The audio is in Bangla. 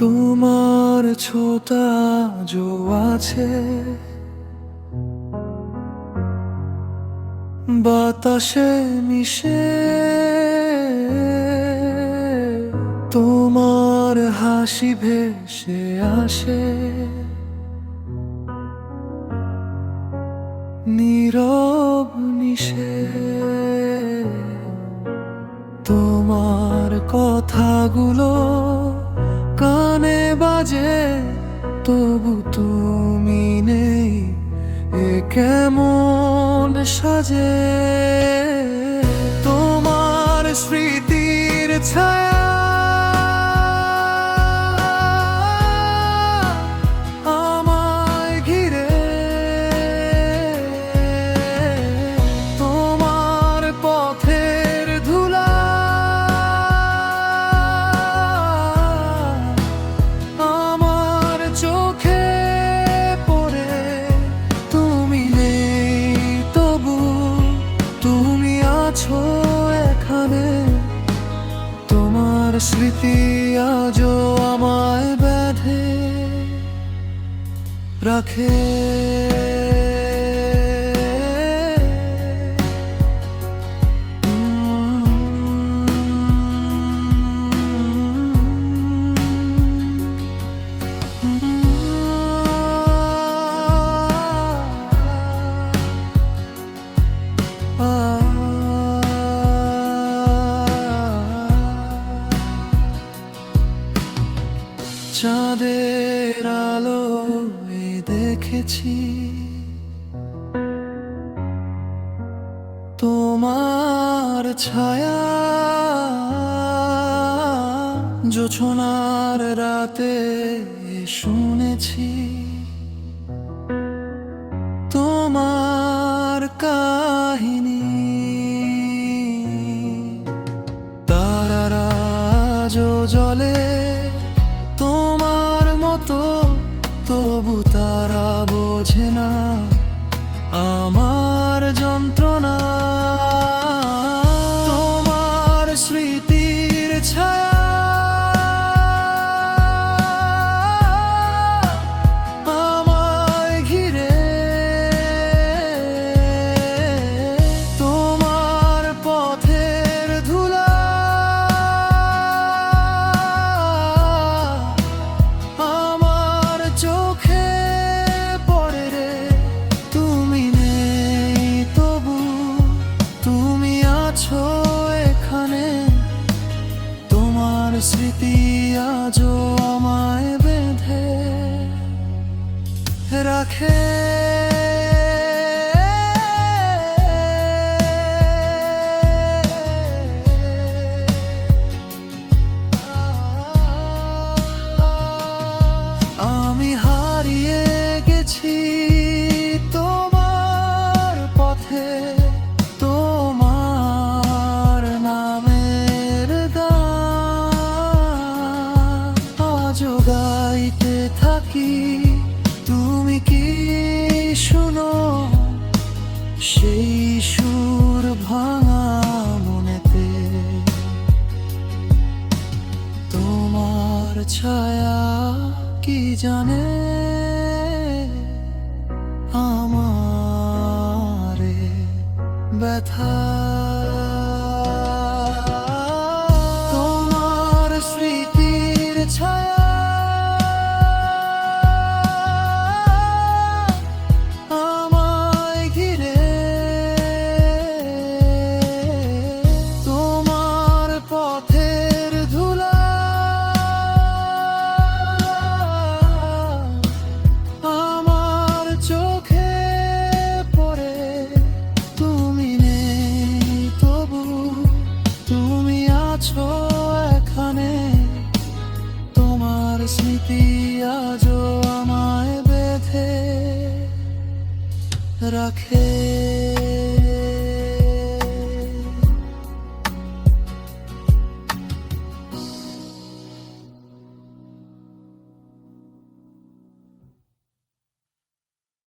তোমার ছোটা জো আছে। বাতাসে মিশে তোমার হাসি ভেসে আসে। নীরব নিশে তোমার কথাগুলো বাজে তবু তুমি নেই এ কেমন সাজে? তোমার স্মৃতির ছায়া স্মৃতি আজও আমায় বেঁধে রাখে। চাঁদের আলো দেখেছি। তোমার ছায়া জোছনার রাতে শুনেছি। তোমার কাহিনী। তারারা জলে তারা বোঝে না আমার স্মৃতি আজও আমায় বেঁধে রাখে। আমি হারিয়ে সেই সুর ভাঙা মনেতে তোমার ছায়া কি জানে আমারে ব্যথা আজও আমায় বেঁধে রাখে।